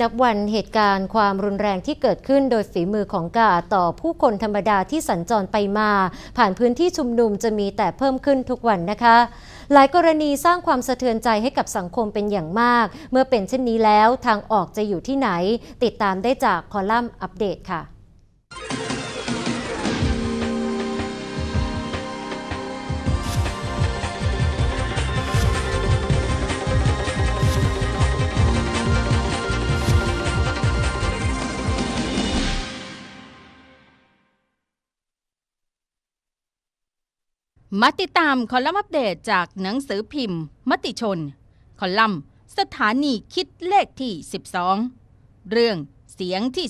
นับวันเหตุการณ์ความรุนแรงที่เกิดขึ้นโดยฝีมือของกาต่อผู้คนธรรมดาที่สัญจรไปมา ผ่านพื้นที่ชุมนุมจะมีแต่เพิ่มขึ้นทุกวันนะคะ หลายกรณีสร้างความสะเทือนใจให้กับสังคมเป็นอย่างมาก เมื่อเป็นเช่นนี้แล้วทางออกจะอยู่ที่ไหน ติดตามได้จากคอลัมน์อัปเดตค่ะ มาติดตามคอลัมน์อัปเดตจากหนังสือพิมพ์ มติชน คอลัมน์ สถานีคิดเลขที่ 12 เรื่องเสียงที่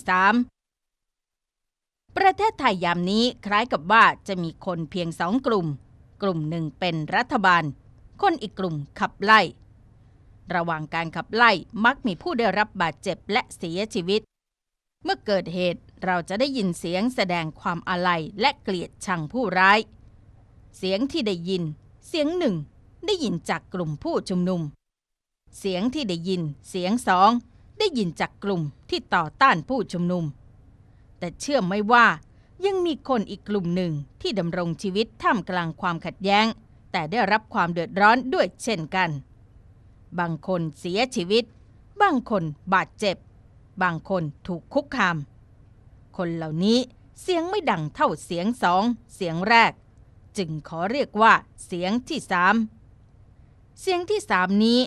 3 ประเทศไทยยามนี้คล้ายกับว่าจะมีคนเพียงสองกลุ่ม กลุ่มหนึ่งเป็นรัฐบาล คนอีกกลุ่มขับไล่ ระหว่างการขับไล่มักมีผู้ได้รับบาดเจ็บและเสียชีวิต เมื่อเกิดเหตุเราจะได้ยินเสียงแสดงความอาลัยและเกลียดชังผู้ร้าย เสียงที่ได้ยิน เสียงหนึ่งได้ยินจากกลุ่มผู้ชุมนุม เสียงที่ได้ยิน เสียงสองได้ยินจากกลุ่มที่ต่อต้านผู้ชุมนุม แต่เชื่อไม่ว่ายังมีคนอีกกลุ่มหนึ่งที่ดำรงชีวิตท่ามกลางความขัดแย้ง แต่ได้รับความเดือดร้อนด้วยเช่นกัน บางคนเสียชีวิต บางคนบาดเจ็บ บางคนถูกคุกคาม คนเหล่านี้เสียงไม่ดังเท่าเสียงสอง เสียงแรก จึงขอเรียกว่าเสียงที่สามเสียงที่สามนี้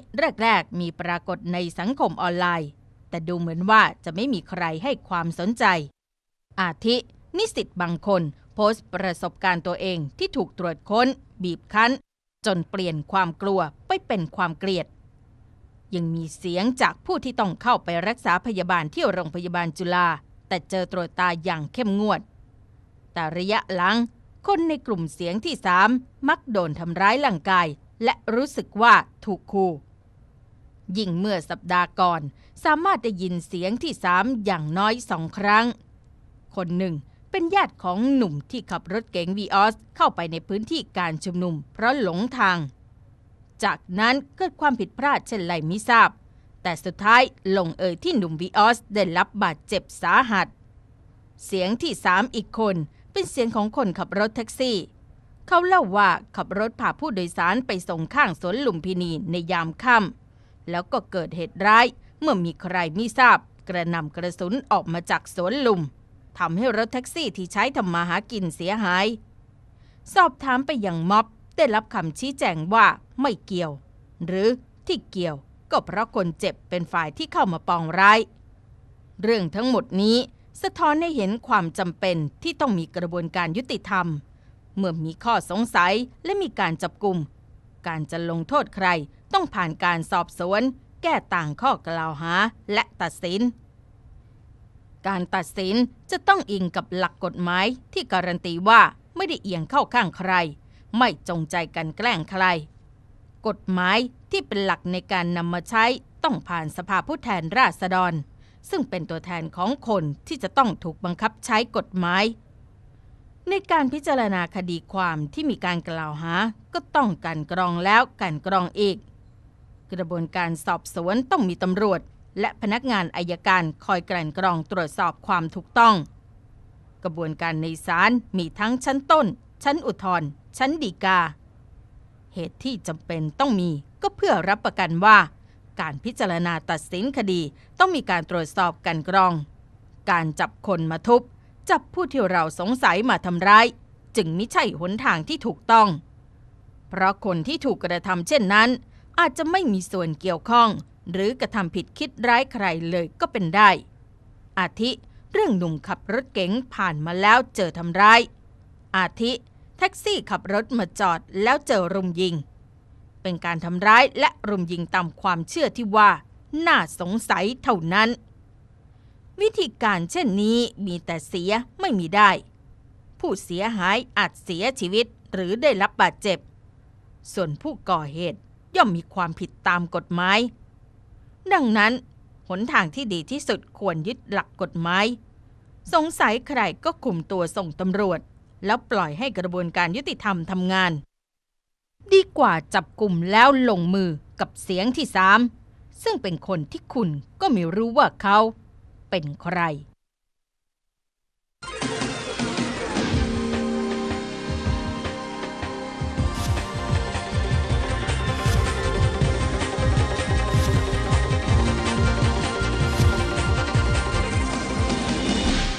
แรก ๆ มีปรากฏในสังคมออนไลน์ แต่ดูเหมือนว่าจะไม่มีใครให้ความสนใจ อาทิ นิสิตบางคน โพสต์ประสบการณ์ตัวเองที่ถูกตรวจค้น บีบคั้น จนเปลี่ยนความกลัวไปเป็นความเกลียด ยังมีเสียงจากผู้ที่ต้องเข้าไปรักษาพยาบาลที่โรงพยาบาลจุฬาแต่เจอตรวจตาอย่างเข้มงวด แต่ระยะหลัง คนในกลุ่มเสียงที่สามมักโดนทำร้ายร่างกาย และรู้สึกว่าถูกคู่ยิ่งเมื่อสัปดาห์ก่อน สามารถได้ยินเสียงที่สามอย่างน้อยสองครั้ง คนหนึ่งเป็นญาติของหนุ่มที่ขับรถเก๋งวีออสเข้าไปในพื้นที่การชุมนุม เพราะหลงทาง จากนั้นเกิดความผิดพลาดเช่นไรไม่ทราบ แต่สุดท้ายลงเอยที่หนุ่มวีออสได้รับบาดเจ็บสาหัส เสียงที่สามอีกคน เป็นเสียงของคนขับรถแท็กซี่ เขาเล่าว่าขับรถพาผู้โดยสารไปส่งข้างสวนลุมพินีในยามค่ำแล้วก็เกิดเหตุร้ายเมื่อมีใครไม่ทราบ กระนำกระสุนออกมาจากสวนลุมทำให้รถแท็กซี่ที่ใช้ทำมาหากินเสียหาย สอบถามไปยังม็อบได้รับคำชี้แจงว่าไม่เกี่ยว หรือที่เกี่ยวก็เพราะคนเจ็บเป็นฝ่ายที่เข้ามาปองร้าย เรื่องทั้งหมดนี้ สะท้อนให้เห็นความจำเป็นที่ต้องมีกระบวนการยุติธรรม เมื่อมีข้อสงสัยและมีการจับกลุ่ม การจะลงโทษใครต้องผ่านการสอบสวน แก้ต่างข้อกล่าวหาและตัดสิน การตัดสินจะต้องอิงกับหลักกฎหมายที่การันตีว่าไม่ได้เอียงเข้าข้างใคร ไม่จงใจกันแกล้งใคร กฎหมายที่เป็นหลักในการนำมาใช้ต้องผ่านสภาผู้แทนราษฎร ซึ่งเป็นตัวแทนของคนที่จะต้องถูกบังคับใช้กฎหมาย ในการพิจารณาคดีความที่มีการกล่าวหา ก็ต้องการกรองแล้วการกรองอีก กระบวนการสอบสวนต้องมีตำรวจ และพนักงานอายการคอยกลั่นกรองตรวจสอบความถูกต้อง กระบวนการในศาลมีทั้งชั้นต้น ชั้นอุทธรณ์ชั้นฎีกา เหตุที่จำเป็นต้องมีก็เพื่อรับประกันว่า การพิจารณาตัดสินคดีต้องมีการตรวจสอบกันกรอง การจับคนมาทุบ จับผู้ที่เราสงสัยมาทำร้าย จึงไม่ใช่หนทางที่ถูกต้อง เพราะคนที่ถูกกระทำเช่นนั้น อาจจะไม่มีส่วนเกี่ยวข้อง หรือกระทำผิดคิดร้ายใครเลยก็เป็นได้ อาทิเรื่องหนุ่มขับรถเก๋งผ่านมาแล้วเจอทำร้าย อาทิ แท็กซี่ขับรถมาจอดแล้วเจอรุมยิง เป็นการทำร้ายและรุมยิงตามความเชื่อที่ว่า น่าสงสัยเท่านั้น วิธีการเช่นนี้มีแต่เสียไม่มีได้ ผู้เสียหายอาจเสียชีวิตหรือได้รับบาดเจ็บ ส่วนผู้ก่อเหตุย่อมมีความผิดตามกฎหมาย ดังนั้น หนทางที่ดีที่สุดควรยึดหลักกฎหมาย สงสัยใครก็คุมตัวส่งตำรวจ แล้วปล่อยให้กระบวนการยุติธรรมทำงาน ดีกว่าจับกลุ่มแล้วลงมือกับเสียงที่สามซึ่งเป็นคนที่คุณก็ไม่รู้ว่าเขาเป็นใคร